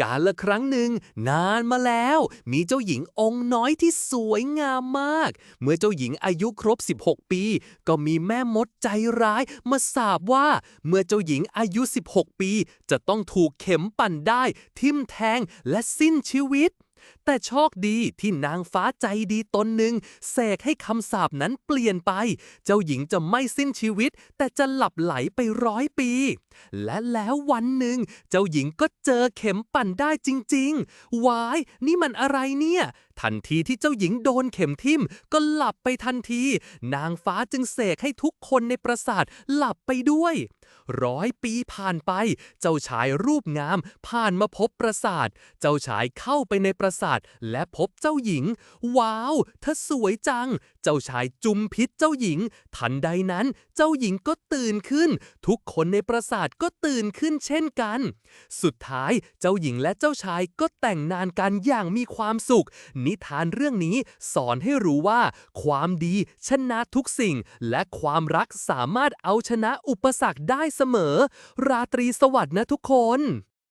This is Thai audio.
กาลละครั้งหนึ่ง นานมาแล้ว มีเจ้าหญิงองค์น้อยที่สวยงามมาก เมื่อเจ้าหญิงอายุครบ 16 ปี ก็มีแม่มดใจร้ายมาสาบว่า เมื่อเจ้าหญิงอายุ 16 ปี จะต้องถูกเข็มปั่นได้ ทิ่มแทงและสิ้นชีวิต แต่โชคดีที่นางฟ้าใจดีตนหนึ่งแสกให้คำสาปนั้นเปลี่ยนไป เจ้าหญิงจะไม่สิ้นชีวิต แต่จะหลับไหลไปร้อยปี และแล้ววันหนึ่ง เจ้าหญิงก็เจอเข็มปั่นได้จริงๆ วาย นี่มันอะไรเนี่ย ทันทีที่เจ้าหญิงโดนเข็มทิ่มก็หลับไปทันที นางฟ้าจึงเสกให้ทุกคนในปราสาทหลับไปด้วย ร้อยปีผ่านไป เจ้าชายรูปงามผ่านมาพบปราสาท เจ้าชายเข้าไปในปราสาทและพบเจ้าหญิง ว้าวเธอสวยจัง เจ้าชายจุมพิษเจ้าหญิง ทันใดนั้น เจ้าหญิงก็ตื่นขึ้น ทุกคนในปราสาทก็ตื่นขึ้นเช่นกัน สุดท้ายเจ้าหญิงและเจ้าชายก็แต่งงานกันอย่างมีความสุขนนิทานเรื่องนี้สอนให้รู้ว่า ความดีชนะทุกสิ่ง และความรักสามารถเอาชนะอุปสรรคได้เสมอ ราตรีสวัสดิ์นะทุกคน